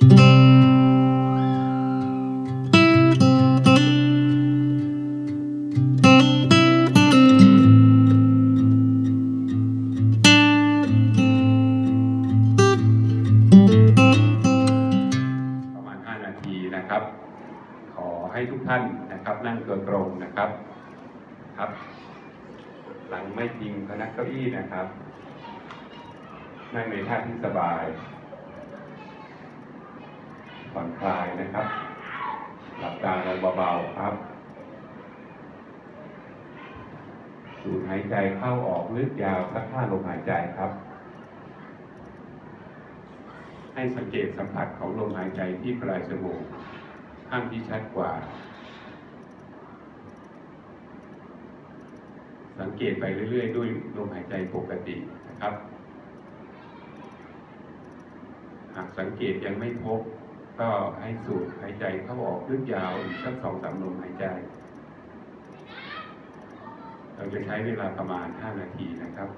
ประมาณ 5 นาทีนะครับ ขอให้ทุกท่านนะครับ นั่งตัวตรงนะครับครับหลังไม่พิงพนักเก้าอี้นะครับ นั่งในท่าที่สบาย ผ่อนคลายนะครับ หลับตาลงเบาๆครับ สูดหายใจเข้าออกลึกยาวสักห้าลมหายใจครับ ให้สังเกตสัมผัสของลมหายใจที่ปลายจมูกข้างที่ชัดกว่า สังเกตไปเรื่อย ๆ ด้วยลมหายใจปกตินะครับ หากสังเกตยังไม่พบ ก็ให้สูดหายใจเข้าออกลึกยาวอีกสักสองสามลมหายใจ เราจะใช้เวลาประมาณ 5 นาทีนะครับ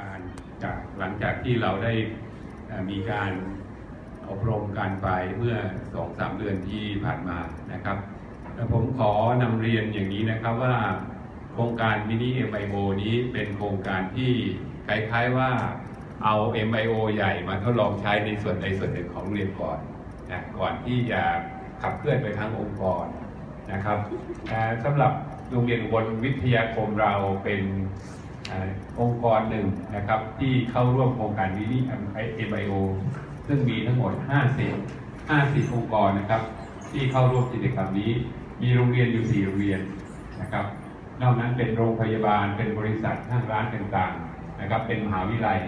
การจากหลังจากที่เราได้มีการอบรมการไปเมื่อสองสามเดือนที่ผ่านมานะครับผมขอนำเรียนอย่างนี้นะครับว่าโครงการมินิ MIO นี้เป็นโครงการที่คล้ายๆว่าเอา MIO ใหญ่มาทดลองใช้ในส่วนใดส่วนหนึ่งของโรงเรียนก่อนนะก่อนที่จะขับเคลื่อนไปทั้งองค์กรนะครับสำหรับโรงเรียนอุบลวิทยาคมเราเป็น องค์กรหนึ่งนะครับที่เข้าร่วมโครงการวินิเอ็มไอโอซึ่งมีทั้งหมด 50 50 องค์กรนะครับ ที่เข้าร่วมกิจกรรมนี้ มีโรงเรียนอยู่ 4 โรงเรียนนะครับ นอกนั้นเป็นโรงพยาบาลเป็นบริษัทห้างร้านต่างๆนะครับ เป็นมหาวิทยาลัย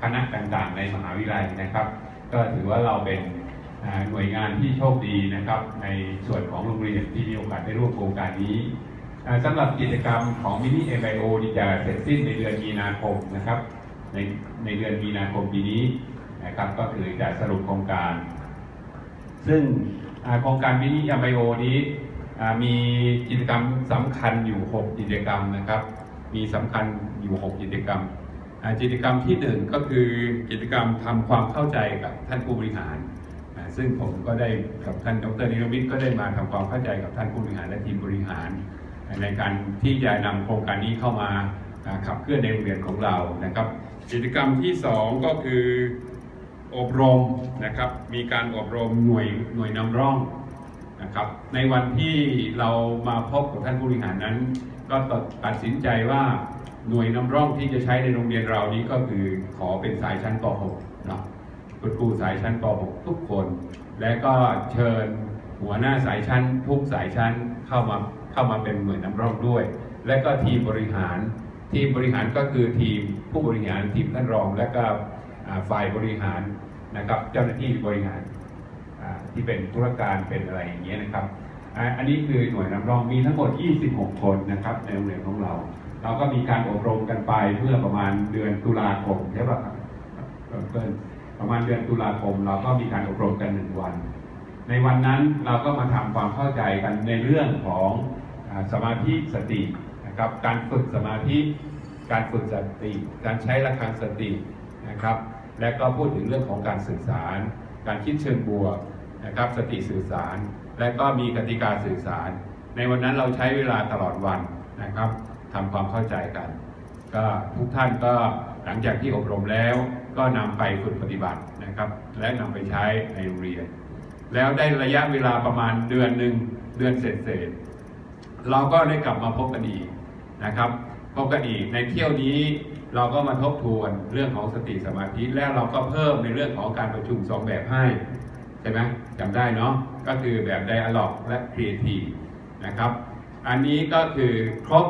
คณะต่างๆ ในมหาวิทยาลัยนะครับ ก็ถือว่าเราเป็นหน่วยงานที่โชคดีนะครับ ในส่วนของโรงเรียนที่มีโอกาสได้ร่วมโครงการนี้ สำหรับกิจกรรมของมินิเอ็มไอโอที่จะเสร็จสิ้นในเดือนมีนาคมนะครับ ในในเดือนมีนาคมปีนี้นะครับก็คือจะสรุปโครงการ ซึ่งโครงการมินิเอ็มไอโอนี้มีกิจกรรมสำคัญอยู่ 6 กิจกรรมนะครับ มีสำคัญอยู่ 6 กิจกรรมกิจกรรมที่หนึ่งก็คือกิจกรรมทำความเข้าใจกับท่านผู้บริหาร ซึ่งผมก็ได้กับท่านดรนิรมิตก็ได้มาทำความเข้าใจกับท่านผู้บริหารและทีมบริหาร ในการที่จะนำโครงการนี้เข้ามาขับเคลื่อนในโรงเรียนของเรานะครับ กิจกรรมที่สองก็คืออบรมนะครับ มีการอบรมหน่วยหน่วยนำร่องนะครับ ในวันที่เรามาพบกับท่านผู้บริหารนั้น ก็ตัดสินใจว่าหน่วยนำร่องที่จะใช้ในโรงเรียนเรานี้ก็คือขอเป็นสายชั้นป .6 เนาะคุณครูสายชั้นป .6 ทุกคน และก็เชิญหัวหน้าสายชั้นทุกสายชั้นเข้ามา เข้ามาเป็นเหน่วยนำร่องด้วย และก็ทีมบริหาร ทีมบริหารก็คือทีมผู้บริหารทีมท่านรอง และก็ฝ่ายบริหารนะครับ เจ้าหน้าที่บริหารที่เป็นธุรการเป็นอะไรอย่างเงี้ยนะครับ อันนี้คือหน่วยนำร่องมีทั้งหมด 26 คนนะครับในโรงเรียนของเรา เราก็มีการอบรมกันไปเมื่อประมาณเดือนตุลาคมใช่ปะครับเกินประมาณเดือนตุลาคม เราก็มีการอบรมกันหนึ่งวัน ในวันนั้นเราก็มาทำความเข้าใจกันในเรื่องของ สมาธิสตินะครับการฝึกสมาธิ การฝึกสติ การใช้ระฆังสตินะครับและก็พูดถึงเรื่องของการสื่อสาร การคิดเชิงบวกนะครับสติสื่อสาร และก็มีกติกาสื่อสาร ในวันนั้นเราใช้เวลาตลอดวันนะครับทำความเข้าใจกัน ก็ทุกท่านก็หลังจากที่อบรมแล้วก็นำไปฝึกปฏิบัตินะครับ และนำไปใช้ในโรงเรียน แล้วได้ระยะเวลาประมาณเดือนหนึ่งเดือนเศษ เราก็ได้กลับมาพบกันอีกนะครับ พบกันอีกในเที่ยวนี้เราก็มาทบทวนเรื่องของสติสมาธิแล้วเราก็เพิ่มในเรื่องของการประชุมสองแบบให้ใช่ไหมจำได้เนาะก็คือแบบไดอะล็อกและครีเอทีฟนะครับ อันนี้ก็คือครบ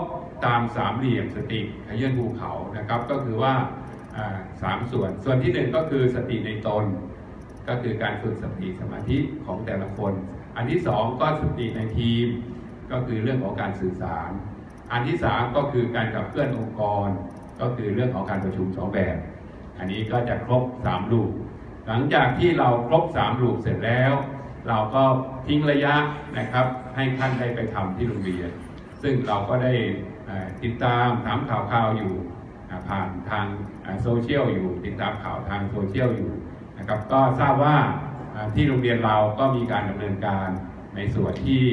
ตามสามเหลี่ยมสติขยื่นภูเขานะครับ ก็คือว่าสามส่วนส่วนที่หนึ่งก็คือสติในตน ก็คือการฝึกสติสมาธิของแต่ละคน อันที่สองก็สติในทีม ก็คือเรื่องของการสื่อสาร อันที่สามก็คือการขับเคลื่อนองค์กร ก็คือเรื่องของการประชุมสองแบบ อันนี้ก็จะครบ3ลูกหลังจากที่เราครบ3ลูกเสร็จแล้ว เราก็ทิ้งระยะนะครับให้ท่านได้ไปทำที่โรงเรียน ซึ่งเราก็ได้ติดตามถามข่าวข่าวๆอยู่ผ่านทางโซเชียลอยู่ ติดตามข่าวทางโซเชียลอยู่นะครับก็ทราบว่าที่โรงเรียนเราก็มีการดำเนินการในส่วนที่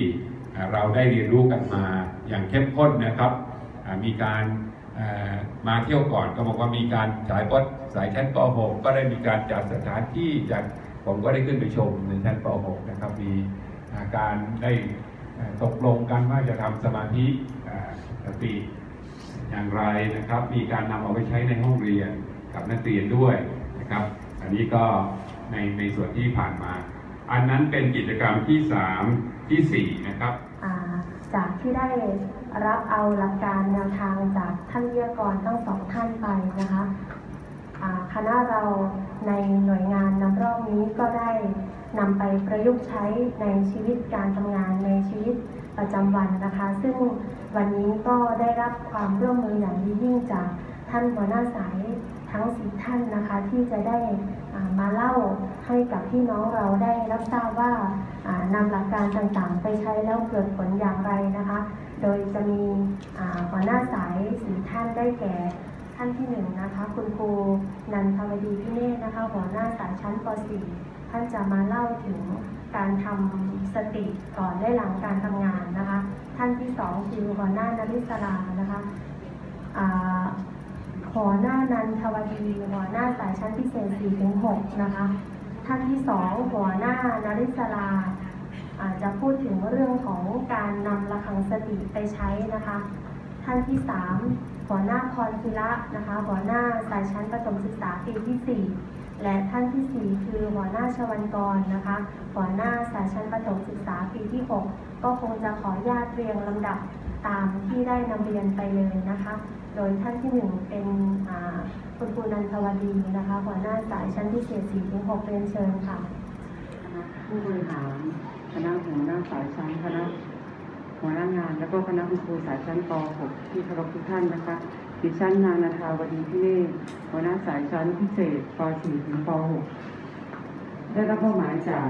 เราได้เรียนรู้กันมาอย่างเข้มข้นนะครับมีการมาเที่ยวก่อนก็บอกว่ามีการสายปดสายชั้นป .6 ก็ได้มีการจัดสถานที่จัดผมก็ได้ขึ้นไปชมในชั้นป .6 นะครับมีการได้ตกลงกันว่าจะทำสมาธิสติอย่างไรนะครับ มีการนำเอาไปใช้ในห้องเรียนกับนักเรียนด้วยนะครับ อันนี้ก็ในในส่วนที่ผ่านมา อันนั้นเป็นกิจกรรมที่สามที่สี่นะครับ จากที่ได้รับเอาหลักการแนวทางจากท่านวิทยากรทั้งสองท่านไปนะคะคณะเราในหน่วยงานนำร่องนี้ก็ได้นำไปประยุกต์ใช้ในชีวิตการทำงานในชีวิตประจำวันนะคะ ซึ่งวันนี้ก็ได้รับความร่วมมืออย่างดียิ่งจากท่านหัวหน้าสาย ทั้งสิบท่านนะคะที่จะได้มาเล่าให้กับพี่น้องเราได้รับทราบว่านำหลักการต่างๆ ไปใช้แล้วเกิดผลอย่างไรนะคะ โดยจะมีหัวหน้าสายสีท่านได้แก่ท่านที่หนึ่งนะคะคุณครูนันทวดีพิเนศนะคะหัวหน้าสายชั้นป .4 ท่านจะมาเล่าถึงการทำสติก่อนและหลังการทำงานนะคะ ท่านที่สองคือหัวหน้านาริศรานะคะอ่า หัวหน้านันทวดีหัวหน้าสายชั้นพิเศษ4ถึง6นะคะ ท่านที่สองหัวหน้านาริศราอาจจะพูดถึงเรื่องของการนำระฆังสติไปใช้นะคะ ท่านที่สามหัวหน้าพรศิระนะคะหัวหน้าสายชั้นประถมศึกษาปีที่สี่และท่านที่สี่คือหัวหน้าชวันกรนะคะหัวหน้าสายชั้นประถมศึกษาปีที่หกก็คงจะขอญาตเรียงลำดับตามที่ได้นำเรียนไปเลยนะคะ โดยท่านที่หนึ่งเป็นคุณครูนันทวดีนะคะหัวหน้าสายชั้นพิเศษ4ถึง6เรียนเชิญค่ะคณะผู้บริหารคณะหัวหน้าสายชั้นคณะหัวหน้างาน แล้วก็คณะคุณครูสายชั้นป .6 ที่เคารพทุกท่านนะคะดิฉันนางนาทาวดีพิเนศหัวหน้าสายชั้นพิเศษป .4 ถึงป .6 ได้รับมอบหมายจาก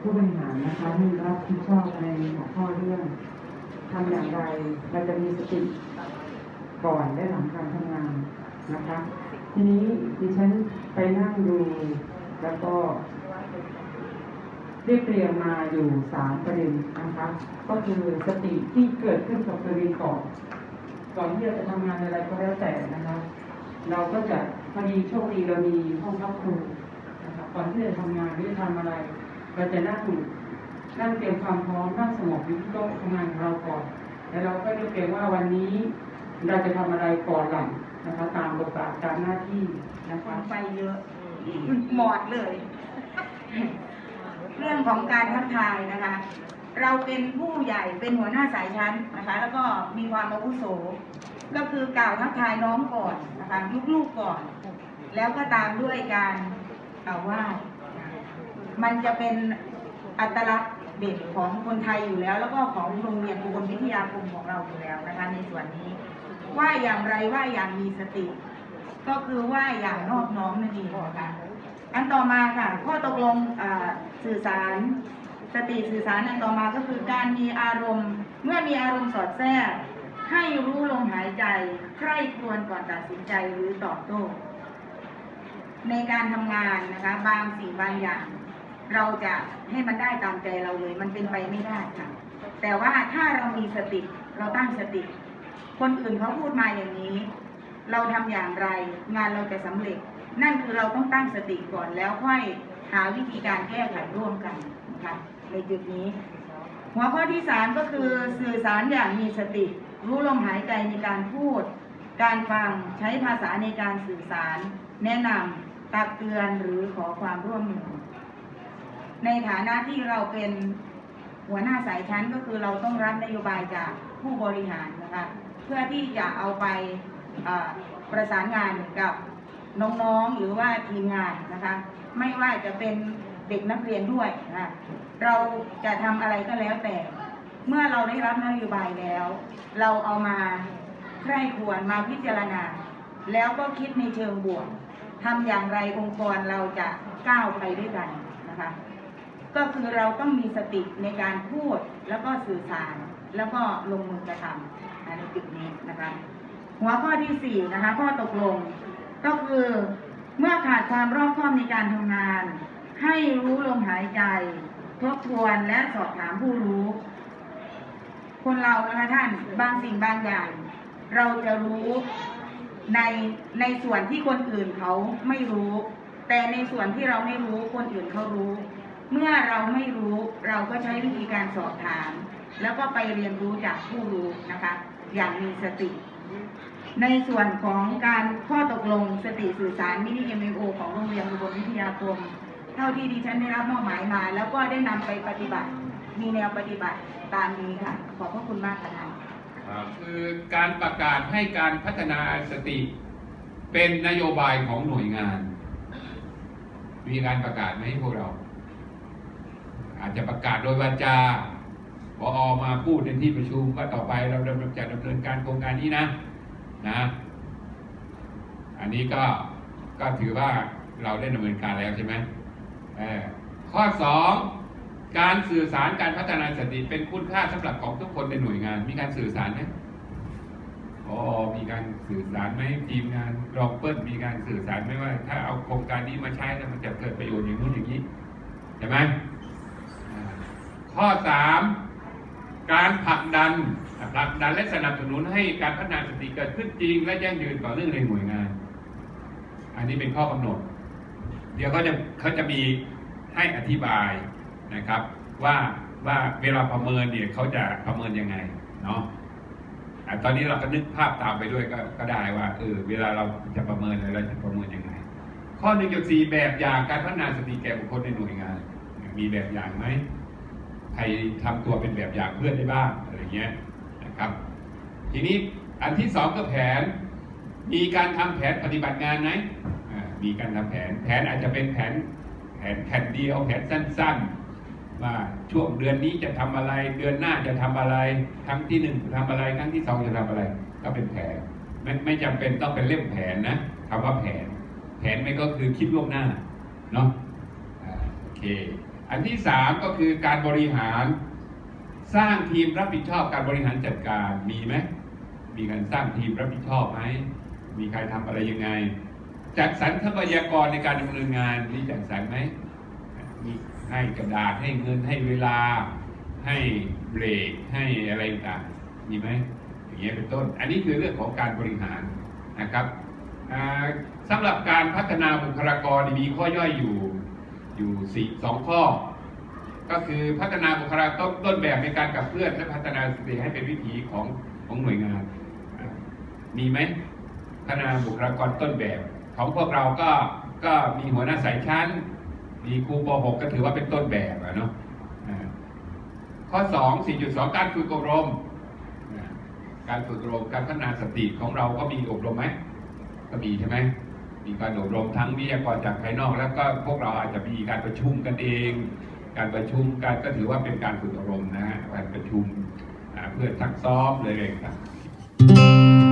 ผู้บริหารนะคะให้รับผิดชอบในหัวข้อเรื่องทำอย่างไรเราจะมีสติ ก่อนและหลังการทำงานนะคะ ทีนี้ดิฉันไปนั่งดูแล้วก็เรียบเรียงมาอยู่สามประเด็นนะคะ ก็คือสติที่เกิดขึ้นกับตัวเองก่อนก่อนที่เราจะทำงานอะไรก็แล้วแต่นะคะ เราก็จะพอดีโชคดีเรามีห้องพักครูนะคะก่อนที่จะทำงานหรือจะทำอะไร เราจะนั่งนั่งเตรียมความพร้อมนั่งสงบอยู่ที่โต๊ะทำงานของเราก่อน แล้วเราก็เรียบเรียงว่าวันนี้ เราจะทำอะไรก่อนหลังนะคะ ตามบทบาทตามหน้าที่นะคะไฟเยอะหมอดเลย เรื่องของการทักทายนะคะ เราเป็นผู้ใหญ่เป็นหัวหน้าสายชั้นนะคะ แล้วก็มีความอาวุโส ก็คือกล่าวทักทายน้องก่อนนะคะลูกๆก่อน แล้วก็ตามด้วยการกล่าวไหว่ามันจะเป็นอัตลักษณ์เด่นของคนไทยอยู่แล้ว แล้วก็ของโรงเรียนอุบลวิทยาคมของเราอยู่แล้วนะคะในส่วนนี้ ว่าอย่างไรว่าอย่างมีสติ ก็คือว่าอย่างนอบน้อมนั่นเองค่ะอันต่อมาค่ะ ข้อตกลงอ่าสื่อสารสติสื่อสารอันต่อมาก็คือการมีอารมณ์ เมื่อมีอารมณ์สอดแทรก ให้รู้ลมหายใจใคร่ครวญก่อนตัดสินใจหรือตอบโต้ในการทำงานนะคะ บางสิ่งบางอย่าง เราจะให้มันได้ตามใจเราเลย มันเป็นไปไม่ได้ค่ะ แต่ว่าถ้าเรามีสติเราตั้งสติ คนอื่นเขาพูดมาอย่างนี้ เราทำอย่างไร งานเราจะสำเร็จ นั่นคือเราต้องตั้งสติก่อนแล้วค่อยหาวิธีการแก้ไขร่วมกันนะคะในจุดนี้ หัวข้อที่สามก็คือสื่อสารอย่างมีสติ รู้ลมหายใจในการพูด การฟังใช้ภาษาในการสื่อสาร แนะนำตักเตือนหรือขอความร่วมมือในฐานะที่เราเป็น หัวหน้าสายชั้นก็คือเราต้องรับนโยบายจากผู้บริหารนะคะเพื่อที่จะเอาไปประสานงานกับน้องๆหรือว่าทีมงานนะคะไม่ว่าจะเป็นเด็กนักเรียนด้วยนะคะเราจะทำอะไรก็แล้วแต่ เมื่อเราได้รับนโยบายแล้ว เราเอามาใคร่ควรมาพิจารณา แล้วก็คิดในเชิงบวกทำอย่างไรองค์กรเราจะก้าวไปด้วยกันนะคะ ก็คือเราต้องมีสติในการพูดแล้วก็สื่อสารแล้วก็ลงมือกระทำในจุดนี้นะคะหัวข้อที่สี่นะคะข้อตกลงก็คือเมื่อขาดความรอบคอบในการทำงาน ให้รู้ลมหายใจ ทบทวนและสอบถามผู้รู้ คนเรานะคะท่านบางสิ่งบางอย่าง เราจะรู้ในในส่วนที่คนอื่นเขาไม่รู้ แต่ในส่วนที่เราไม่รู้คนอื่นเขารู้ เมื่อเราไม่รู้เราก็ใช้วิธีการสอบถาม แล้วก็ไปเรียนรู้จากผู้รู้นะคะ อย่างมีสติ ในส่วนของการข้อตกลงสติสื่อสารมินิเอ็มโอของโรงเรียนอุบลวิทยาคมเท่าที่ดิฉันได้รับมอบหมายมา แล้วก็ได้นำไปปฏิบัติ มีแนวปฏิบัติตามนี้ค่ะ ขอบพระคุณมากค่ะท่านครับคือการประกาศให้การพัฒนาสติเป็นนโยบายของหน่วยงาน มีการประกาศไหมพวกเรา อาจจะประกาศโดยวาจาพออมาพูดในที่ประชุมว่าต่อไปเราดำเนินจะดำเนินการโครงการนี้นะนะ อันนี้ก็ก็ถือว่าเราได้ดำเนินการแล้วใช่ไหมข้อสองการสื่อสารการพัฒนาสติเป็นคุณค่าสำหรับของทุกคนในหน่วยงาน มีการสื่อสารไหมอ๋อมีการสื่อสารไหมทีมงานรองเปิ้ลมีการสื่อสารไหมว่า ถ้าเอาโครงการนี้มาใช้แล้วมันจะเกิดประโยชน์อย่างนู้นอย่างนี้ใช่ไหม ข้อสามการผลักดันผลักดันและสนับสนุนให้การพัฒนาสติเกิดขึ้นจริง และยั่งยืนต่อเนื่องในหน่วยงาน อันนี้เป็นข้อกำหนด เดี๋ยวเขาจะเขาจะมีให้อธิบายนะครับ ว่าว่าเวลาประเมินเนี่ยเขาจะประเมินยังไงเนาะตอนนี้เราก็นึกภาพตามไปด้วยก็ก็ได้ว่าเออเวลาเราจะประเมินอะไรเราจะประเมินยังไง ข้อหนึ่งจากสี่แบบอย่างการพัฒนาสติแก่บุคคลในหน่วยงาน มีแบบอย่างไหม ใครทำตัวเป็นแบบอย่างเพื่อนได้บ้างอะไรเงี้ยนะครับ ทีนี้อันที่สองก็แผน มีการทำแผนปฏิบัติงานไหมมีการทำแผน แผนอาจจะเป็นแผนแผนแผ่นเดียวแผนสั้นๆว่าช่วงเดือนนี้จะทำอะไร เดือนหน้าจะทำอะไร ครั้งที่หนึ่งจะทำอะไร ครั้งที่สองจะทำอะไร ก็เป็นแผนไม่ไม่จำเป็นต้องเป็นเล่มแผนนะคำว่าแผน แผนไม่ก็คือคิดล่วงหน้าเนาะโอเค อันที่สามก็คือการบริหารสร้างทีมรับผิดชอบการบริหารจัดการมีไหมมีการสร้างทีมรับผิดชอบไหมมีใครทำอะไรยังไง จัดสรรทรัพยากรในการดำเนินงานมีจัดสรรไหมมีให้กระดาษให้เงินให้เวลา ให้เบรกให้อะไรต่างมีไหมอย่างเงี้ยเป็นต้น อันนี้คือเรื่องของการบริหารนะครับอ่าสำหรับการพัฒนาบุคลากรมีข้อย่อยอยู่ อยู่สี่สองข้อ ก็คือพัฒนาบุคลากรต้นแบบในการกับเพื่อนและพัฒนาสติให้เป็นวิถีของของหน่วยงาน มีไหมพัฒนาบุคลากรต้นแบบ ของพวกเราก็ก็มีหัวหน้าสายชั้น มีครูป .6 ก็ถือว่าเป็นต้นแบบอะเนาะอ่าข้อ 2 4.2 การฝึกอบรม การฝึกอบรมการพัฒนาสติของเราก็มีอบรมไหมก็มีใช่ไหม มีการอบรมทั้งวิทยากรจากภายนอก แล้วก็พวกเราอาจจะมีการประชุมกันเอง การประชุมการก็ถือว่าเป็นการฝึกอบรมนะฮะการประชุมเพื่อซักซ้อมเลยเองครับ